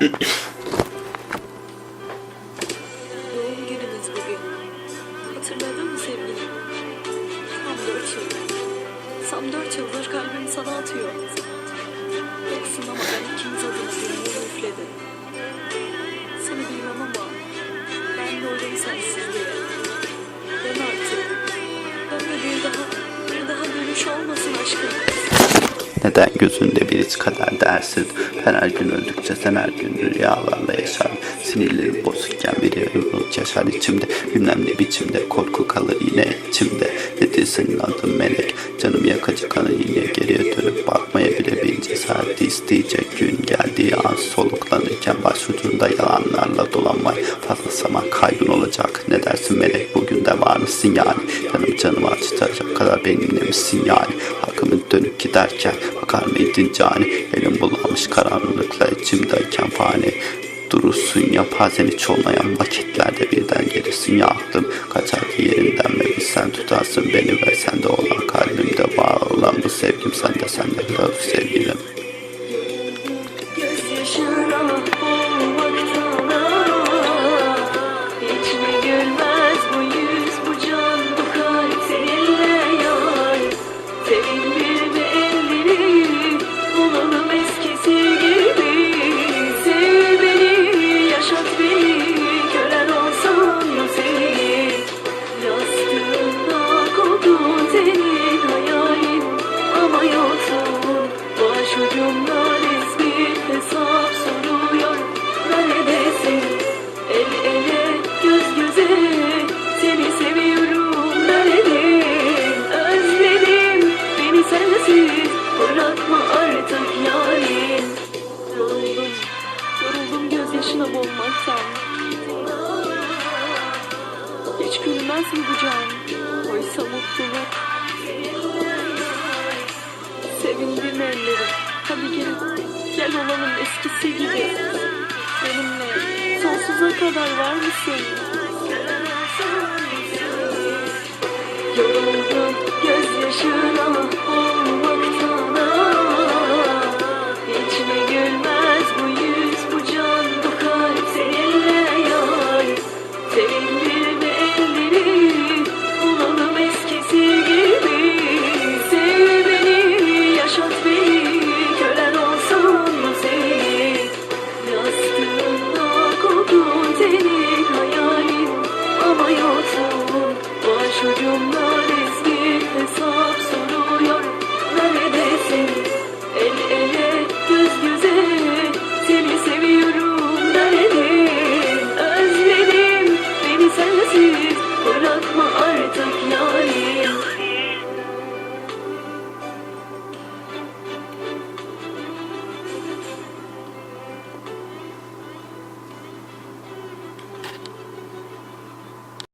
Doğum günümüz bugün. Hatırladın mı sevgilim? Tam dört yıldır. Tam dört yıldır kalbim sana atıyor. Yoksun ama ben ikimiz adına gönlümü üfledim. Seni bilmem ama ben de. Neden gözünde bir iç kadar dersin Ben her gün öldükçe sen her gün rüyalarla yaşar. Sinirlerim bozukken bir yarımlık yaşar içimde. Bilmem ne biçimde korku kalır yine içimde. Nedir senin adın melek? Canım yakacak kanı yine geriye dönüp bakmaya bile bir cesareti isteyecek gün geldiği an soluklanırken başucunda dolanmay Fazla zaman kaybın olacak. Ne dersin melek? Bugün de var mısın yani Canım canımı acıtacak kadar benimle misin yani? Hakkımın dönüp giderken bakar mıydın cani? Elim bulamış karanlıkla içimdeyken fani Durursun ya. Bazen hiç vakitlerde birden gelirsin ya. Aklım Kaçar ki yerinden bir sen tutarsın. Beni ve sende olan kalbimde var olan bu sevgim sende sende kalır sevgilim hiç gülmez mi bu can? Oysa mutluluk. Sevindim ellerim. Hadi gel, gel olalım eskisi gibi. Benimle sonsuza kadar var mısın? Gözyaşına